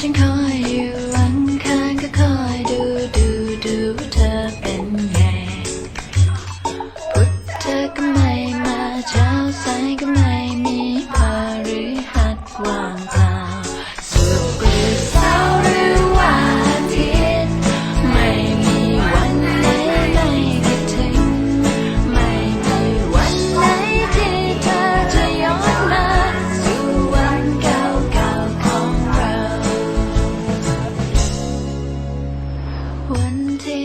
ฉันคอยอยู่วังข้างก็คอยดูดูดูว่าเธอเป็นไงพุธเธอก็ไม่มาเช้าสายก็ไม่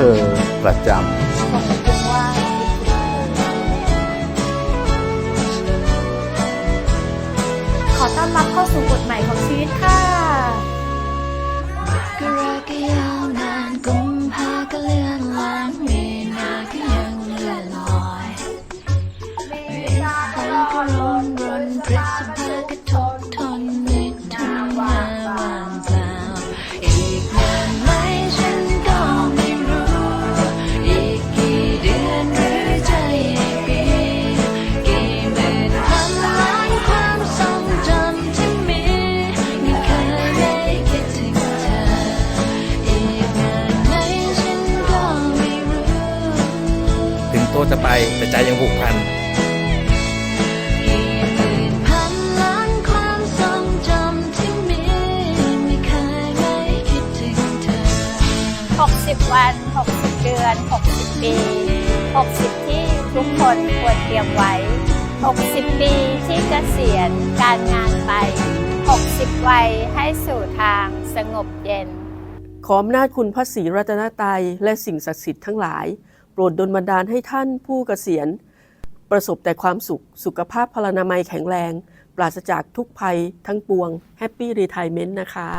เธอประจำขอต้อนรับเข้าสู่บทใหม่ของชีวิตค่ะ ถึงตัวจะไปแต่ใจยังผูกพันกี่หมื่นพันล้านความทรงจำที่มีไม่เคยไม่คิดถึงเธอ60วัน60เดือน60ปี60ที่ทุกคนควรเตรียมไว้60ปีที่เกษียณการงานไป60วัยให้สู่ทางสงบเย็นขออำนาจคุณพระศรีรัตนตรัยและสิ่งศักดิ์สิทธิ์ทั้งหลายโป รดดลบันดาลให้ท่านผู้เกษียณ ประสบแต่ความสุข สุขภาพพลานามัยแข็งแรง ปราศจากทุกภัยทั้งปวงแฮปปี้รีไทเมนต์นะคะ